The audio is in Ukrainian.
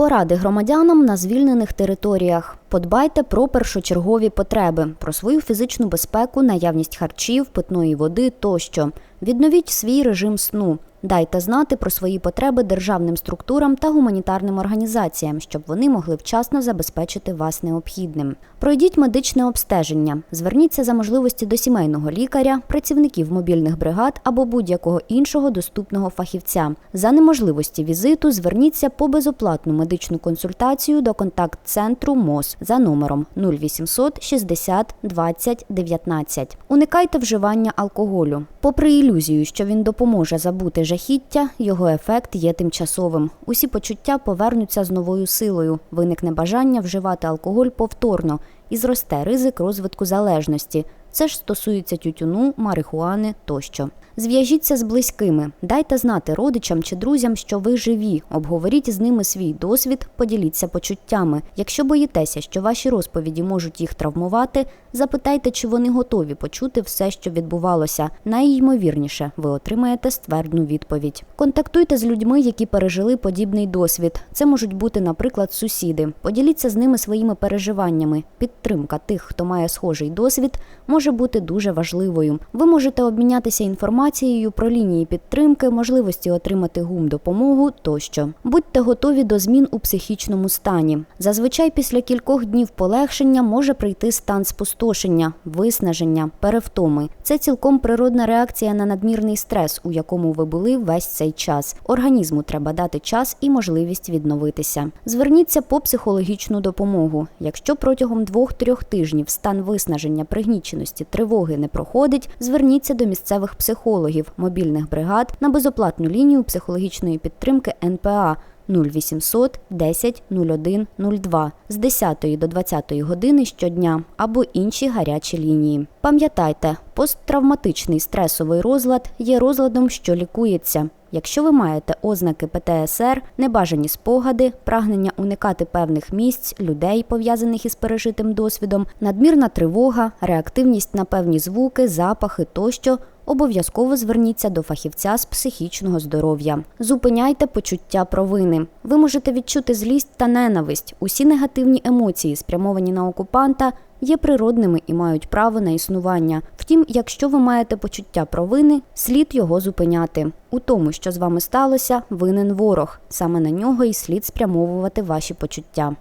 Поради громадянам на звільнених територіях. Подбайте про першочергові потреби, про свою фізичну безпеку, наявність харчів, питної води тощо. Відновіть свій режим сну. Дайте знати про свої потреби державним структурам та гуманітарним організаціям, щоб вони могли вчасно забезпечити вас необхідним. Пройдіть медичне обстеження. Зверніться за можливості до сімейного лікаря, працівників мобільних бригад або будь-якого іншого доступного фахівця. За неможливості візиту зверніться по безоплатну медичну консультацію до контакт-центру МОЗ за номером 0800 60 20 19. Уникайте вживання алкоголю. Попри ілюзію, що він допоможе забути жахіття, його ефект є тимчасовим. Усі почуття повернуться з новою силою. Виникне бажання вживати алкоголь повторно і зросте ризик розвитку залежності. Це ж стосується тютюну, марихуани тощо. Зв'яжіться з близькими, дайте знати родичам чи друзям, що ви живі. Обговоріть з ними свій досвід, поділіться почуттями. Якщо боїтеся, що ваші розповіді можуть їх травмувати, запитайте, чи вони готові почути все, що відбувалося. Найймовірніше, ви отримаєте ствердну відповідь. Контактуйте з людьми, які пережили подібний досвід. Це можуть бути, наприклад, сусіди. Поділіться з ними своїми переживаннями. Підтримка тих, хто має схожий досвід, може бути дуже важливою. Ви можете обмінятися інформацією про лінії підтримки, можливості отримати гум допомогу тощо. Будьте готові до змін у психічному стані. Зазвичай після кількох днів полегшення може прийти стан спустошення, виснаження, перевтоми. Це цілком природна реакція на надмірний стрес, у якому ви були весь цей час. Організму треба дати час і можливість відновитися. Зверніться по психологічну допомогу. Якщо протягом двох-трьох тижнів стан виснаження, пригніченості, тривоги не проходить, зверніться до місцевих психологів, мобільних бригад на безоплатну лінію психологічної підтримки НПА 0800 10 01 02 з 10 до 20 години щодня або інші гарячі лінії. Пам'ятайте, посттравматичний стресовий розлад є розладом, що лікується. Якщо ви маєте ознаки ПТСР, небажані спогади, прагнення уникати певних місць, людей, пов'язаних із пережитим досвідом, надмірна тривога, реактивність на певні звуки, запахи тощо, обов'язково зверніться до фахівця з психічного здоров'я. Зупиняйте почуття провини. Ви можете відчути злість та ненависть. Усі негативні емоції, спрямовані на окупанта, є природними і мають право на існування. Втім, якщо ви маєте почуття провини, слід його зупиняти. У тому, що з вами сталося, винен ворог. Саме на нього і слід спрямовувати ваші почуття.